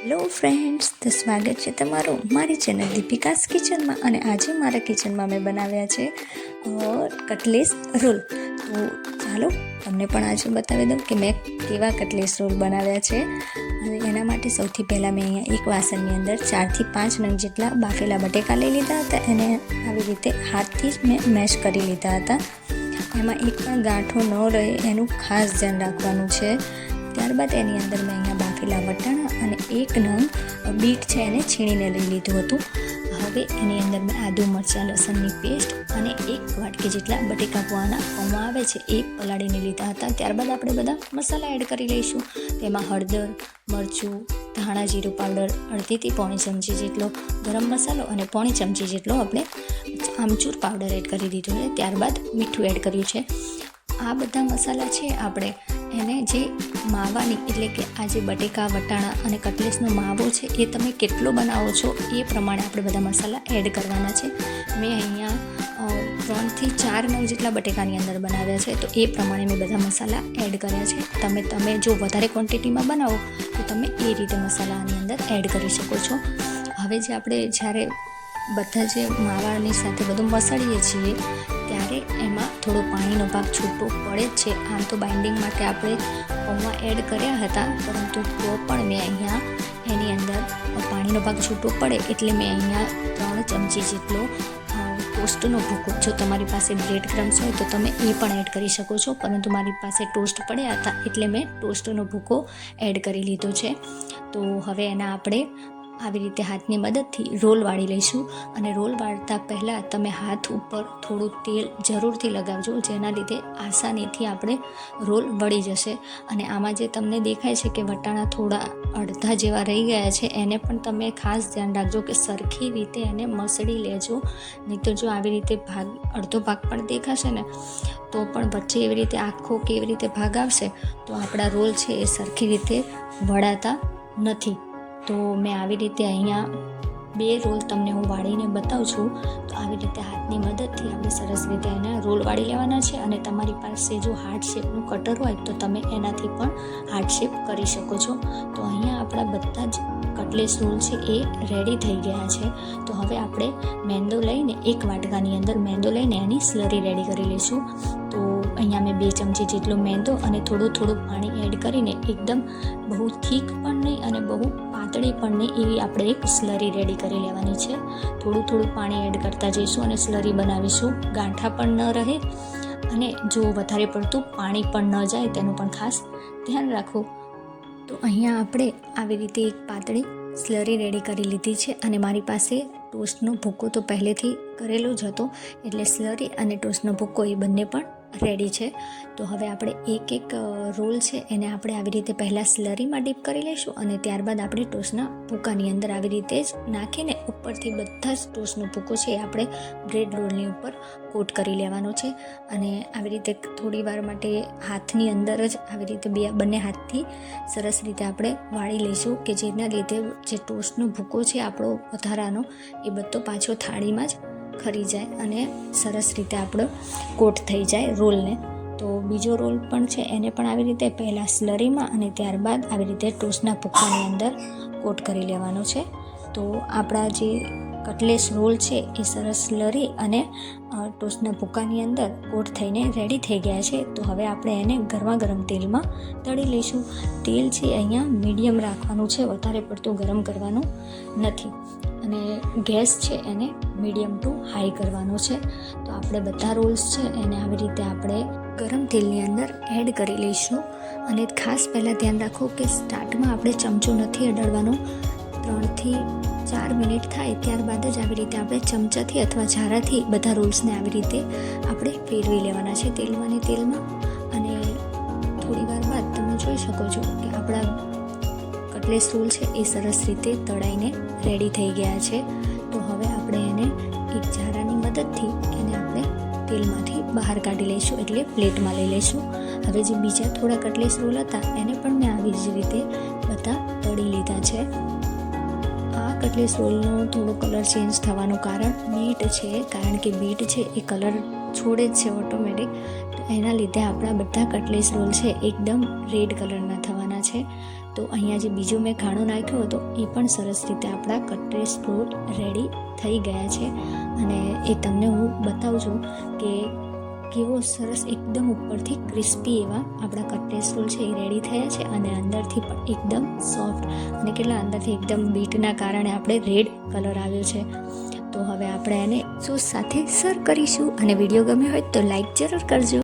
Hello friends તો સ્વાગત છે તમારું મારી ચેનલ દીપિકાસ કિચનમાં અને આજે મારા કિચનમાં મેં બનાવ્યા છે કટલેસ રોલ તો ચાલો તમને પણ આજે બતાવી દઉં કે મેં કેવા કટલેસ રોલ બનાવ્યા છે. અને એના માટે સૌથી પહેલાં મેં અહીંયા એક વાસણની અંદર ચારથી પાંચ નંગ જેટલા બાફેલા બટેકા લઈ લીધા હતા. અને આવી રીતે હાથથી જ મેં મેશ કરી લીધા હતા. એમાં એક પણ ગાંઠો ન રહે, એનું ખાસ ધ્યાન રાખવાનું છે. ત્યારબાદ એની અંદર મેં અહીંયા બાફેલા વટાણા અને એક નંગ બીટ છે એને છીણીને લઈ લીધું હતું. હવે એની અંદર મેં આદુ મરચાં, લસણની પેસ્ટ અને એક વાટકી જેટલા બટેકા પૌવાના પૌવા આવે છે એ પલાળીને લીધા હતા. ત્યારબાદ આપણે બધા મસાલા એડ કરી લઈશું. તેમાં હળદર, મરચું, ધાણા જીરું પાવડર, અડધીથી પોણી ચમચી જેટલો ગરમ મસાલો અને પોણી ચમચી જેટલો આપણે આમચૂર પાવડર એડ કરી દીધો છે. ત્યારબાદ મીઠું એડ કર્યું છે. આ બધા મસાલા છે, આપણે એને જે માવાની, એટલે કે આ જે બટેકા, વટાણા અને કટલેસનો માવો છે, એ તમે કેટલો બનાવો છો, એ પ્રમાણે આપણે બધા મસાલા એડ કરવાના છે. મેં અહીંયા ત્રણથી ચાર નવ જેટલા બટેકાની અંદર બનાવ્યા છે, તો એ પ્રમાણે મેં બધા મસાલા એડ કર્યા છે. તમે તમે જો વધારે ક્વોન્ટિટીમાં બનાવો, તો તમે એ રીતે મસાલાની અંદર એડ કરી શકો છો. હવે જે આપણે જ્યારે બધા જે માવાની સાથે બધું મસળીએ છીએ ત્યારે એમાં થોડો પાણીનો ભાગ છૂટો પડે જ છે. આમ તો બાઇન્ડિંગ માટે આપણે પૌવા એડ કર્યા હતા, પરંતુ તો પણ મેં અહીંયા એની અંદર પાણીનો ભાગ છૂટો પડે એટલે મેં અહીંયા ત્રણ ચમચી જેટલો ટોસ્ટનો ભૂકો. જો તમારી પાસે બ્રેડ ક્રમ્સ હોય તો તમે એ પણ એડ કરી શકો છો, પરંતુ મારી પાસે ટોસ્ટ પડ્યા હતા એટલે મેં ટોસ્ટનો ભૂકો એડ કરી લીધો છે. તો હવે એના આપણે આવી રીતે હાથની મદદથી રોલ વાળી લઈશું અને રોલ વાળતા પહેલાં તમે હાથ ઉપર થોડું તેલ જરૂરથી લગાવજો, જેના લીધે આસાનીથી આપણે રોલ વળી જશે. અને આમાં જે તમને દેખાય છે કે વટાણા થોડા અડધા જેવા રહી ગયા છે, એને પણ તમે ખાસ ધ્યાન રાખજો કે સરખી રીતે એને મસળી લેજો. નહીં તો જો આવી રીતે ભાગ, અડધો ભાગ પણ દેખાશે ને, તો પણ વચ્ચે એવી રીતે આખો કે એવી રીતે ભાગ આવશે, તો આપણા રોલ છે એ સરખી રીતે વળાતા નથી. તો મેં આવી રીતે અહીંયા બે રોલ તમને હું વાળીને બતાવું છું. તો આવી રીતે હાથની મદદથી આપણે સરસ રીતે એને રોલ વાળી લેવાના છે અને તમારી પાસે જો હાર્ટ શેપનું કટર હોય તો તમે એનાથી પણ હાર્ટ શેપ કરી શકો છો. તો અહીંયા આપણા બધા જ કટલેસ રોલ છે એ રેડી થઈ ગયા છે. તો હવે આપણે મેંદો લઈને એક વાટકાની અંદર મેંદો લઈને એની સ્લરી રેડી કરી લઈશું. તો અહીંયા મેં બે ચમચી જેટલો મેંદો અને થોડું થોડું પાણી એડ કરીને એકદમ બહુ થીક પણ નહીં અને બહુ પાતળી પણ નહીં એવી આપણે એક સ્લરી રેડી કરી લેવાની છે. થોડું થોડું પાણી એડ કરતા જઈશું અને સ્લરી બનાવીશું. ગાંઠા પણ ન રહે અને જો વધારે પડતું પાણી પણ ન જાય તેનું પણ ખાસ ધ્યાન રાખવું તો અહીંયા આપણે આવી રીતે એક પાતળી સ્લરી રેડી કરી લીધી છે અને મારી પાસે ટોસ્ટનો ભૂકો તો પહેલેથી કરેલો જ હતો એટલે સ્લરી અને ટોસ્ટનો ભૂકો એ બંને પણ રેડી છે. તો હવે આપણે એક એક રોલ છે એને આપણે આવી રીતે પહેલાં સ્લરીમાં ડીપ કરી લઈશું અને ત્યારબાદ આપણે ટોસના ભૂકાની અંદર આવી રીતે જ નાખીને ઉપરથી બધા જ ટોસનો ભૂકો છે એ આપણે બ્રેડ રોલની ઉપર કોટ કરી લેવાનો છે. અને આવી રીતે થોડી વાર માટે હાથની અંદર જ આવી રીતે બે, બંને હાથથી સરસ રીતે આપણે વાળી લઈશું કે જેના લીધે જે ટોસ્ટનો ભૂકો છે આપણો વધારાનો એ બધો પાછો થાળીમાં જ ખરી જાય અને સરસ રીતે આપણો કોટ થઈ જાય રોલને. તો બીજો રોલ પણ છે, એને પણ આવી રીતે પહેલાં સ્લરીમાં અને ત્યારબાદ આવી રીતે ટોસ્ટના ભૂક્કાની અંદર કોટ કરી લેવાનો છે. તો આપણા જે કટલેસ રોલ છે, એ સરસ સ્લરી અને ટોસના ભૂક્કાની અંદર કોટ થઈને રેડી થઈ ગયા છે. તો હવે આપણે એને ગરમા ગરમ તેલમાં તળી લઈશું. તેલ છે અહીંયા મીડિયમ રાખવાનું છે, વધારે પડતું ગરમ કરવાનું નથી. અને ગેસ છે એને મીડિયમ ટુ હાઈ કરવાનો છે. તો આપણે બધા રોલ્સ છે એને આવી રીતે આપણે ગરમ તેલની અંદર એડ કરી લઈશું. અને ખાસ પહેલાં ધ્યાન રાખો કે સ્ટાર્ટમાં આપણે ચમચો નથી અડાડવાનો. ત્રણથી ચાર મિનિટ થાય ત્યારબાદ જ આવી રીતે આપણે ચમચાથી અથવા ઝારાથી બધા રોલ્સને આવી રીતે આપણે ફેરવી લેવાના છે તેલમાં ને તેલમાં. અને થોડી વાર બાદ તમે જોઈ શકો છો કે આપણા કટલેસ સોલ છે એ સરસ રીતે તળાઈને રેડી થઈ ગયા છે. તો હવે આપણે એને એક ઝારાની મદદથી એને આપણે તેલમાંથી બહાર કાઢી લઈશું એટલે પ્લેટમાં લઈ લઈશું. હવે જે બીજા થોડા કટલેસ રોલ હતા એને પણ મેં આવી જ રીતે બધા તળી લીધા છે. આ કટલેસ રોલનો થોડો કલર ચેન્જ થવાનું કારણ બીટ છે, કારણ કે બીટ છે એ કલર છોડે જ છે ઓટોમેટિક. એના લીધે આપણા બધા કટલેસ રોલ છે એકદમ રેડ કલરના થવાના છે. તો અહીંયા જે બીજો મેં ખાણો નાખ્યો હતો, એ પણ સરસ રીતે આપણા કટલેસ રોલ રેડી થઈ ગયા છે. અને એ તમને હું બતાવું છું કે કેવો સરસ એકદમ ઉપરથી ક્રિસ્પી એવા આપણા કટલેસ રોલ છે એ રેડી થયા છે અને અંદરથી પણ એકદમ સોફ્ટ અને કેટલા અંદરથી એકદમ બીટના કારણે આપણે રેડ કલર આવ્યો છે. તો હવે આપણે એને સોસ સાથે સર્વ કરીશું અને વીડિયો ગમ્યો હોય તો લાઈક જરૂર કરજો.